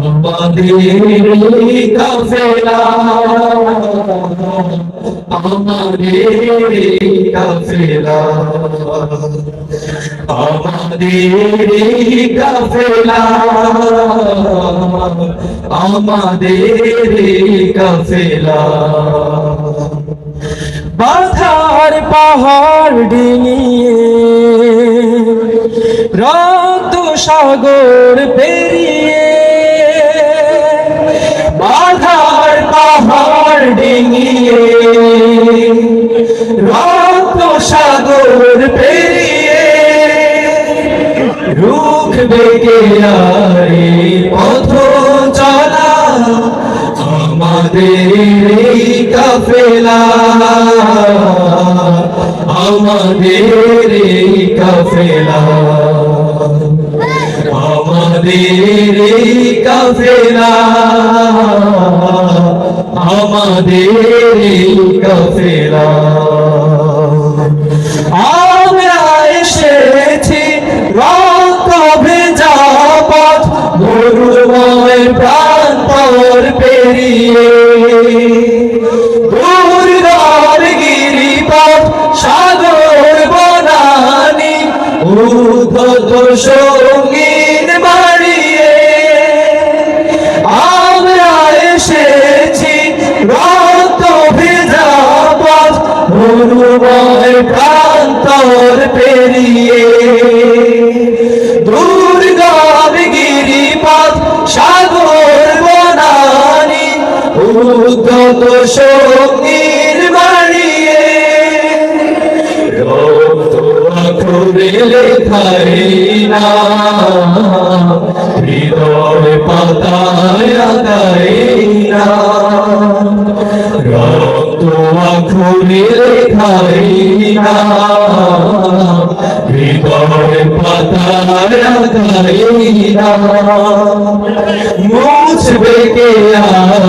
আমাদের আমাদের বাধার পাহাড় ডিঙিয়ে রক্ত সাগর পেরিয়ে ডিঙিয়ে রক্ত সাগর পেরিয়ে রুখ বেগে আরে পথ চলা আমাদের এই কাফেলা, আমাদের এই কাফেলা। আমাদের এই কাফেলা। এই কাফেলা আমরা এসেছি রক্ত ভেজা পথ মরুময় প্রান্তর পেরিয়ে দুর্গর গিরিপথ সাগর বনানি উদ্ধত মরুময় প্রান্তর পেরিয়ে দুর্গম গিরিপথ সাগর বনানি উদ্ধত সঙ্গীর বাড়িয়ে রক্ত আখরে না, হৃদয় পাতায় না। রক্ত আখরে লেখাই হৃদয় পাতায় আগাই মুছবে কে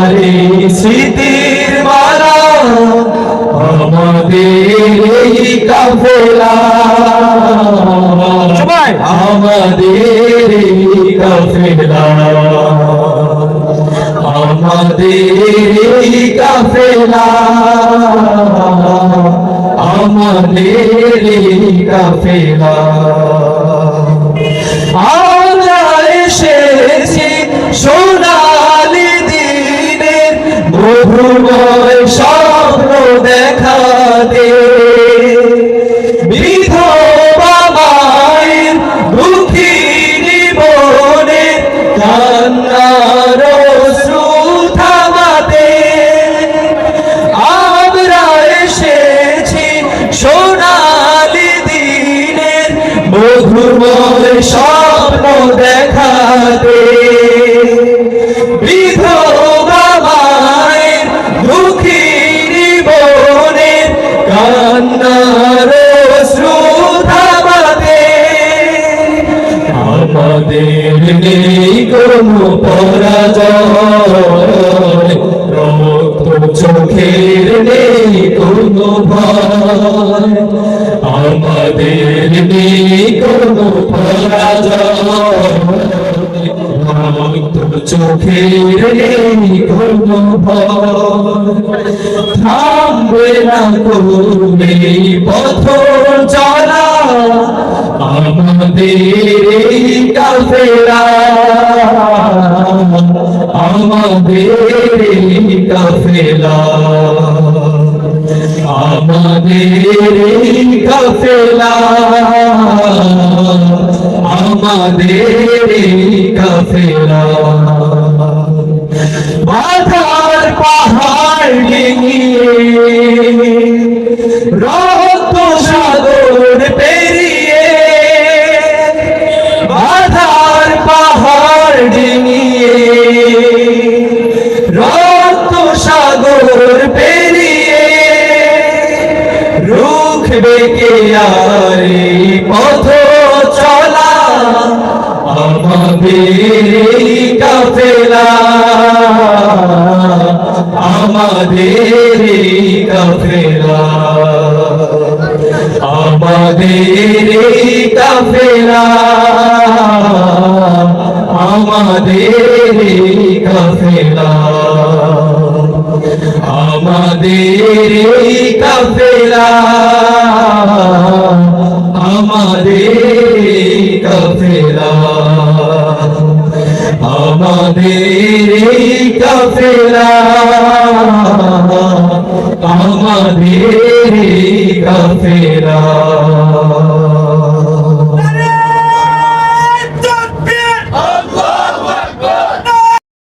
আরে স্মৃতির মালা আমাদের কাফেলা আমাদের কাফেলা। আমাদের কাফেলা। আমাদের কাফেলা। আমরা এসেছি সোনালি দিনের মধুময় আমাদের নেই কোনো পরাজয় রক্ত চোখের নেই কোনো ভয়। আমাদের নেই কোনো পরাজয় রক্ত চোখের নেই কোনো থামবে না তুমি পথ চলা আমাদের কাফেলা আমাদের কাফেলা আমাদের কাফেলা পাহাড় এই কাফেলা আমাদের কাফেলা আমাদের কাফেলা আমাদের কাফেলা আমাদের কাফেলা আমাদের আমাদের কাফেলা। আমাদের কাফেলা।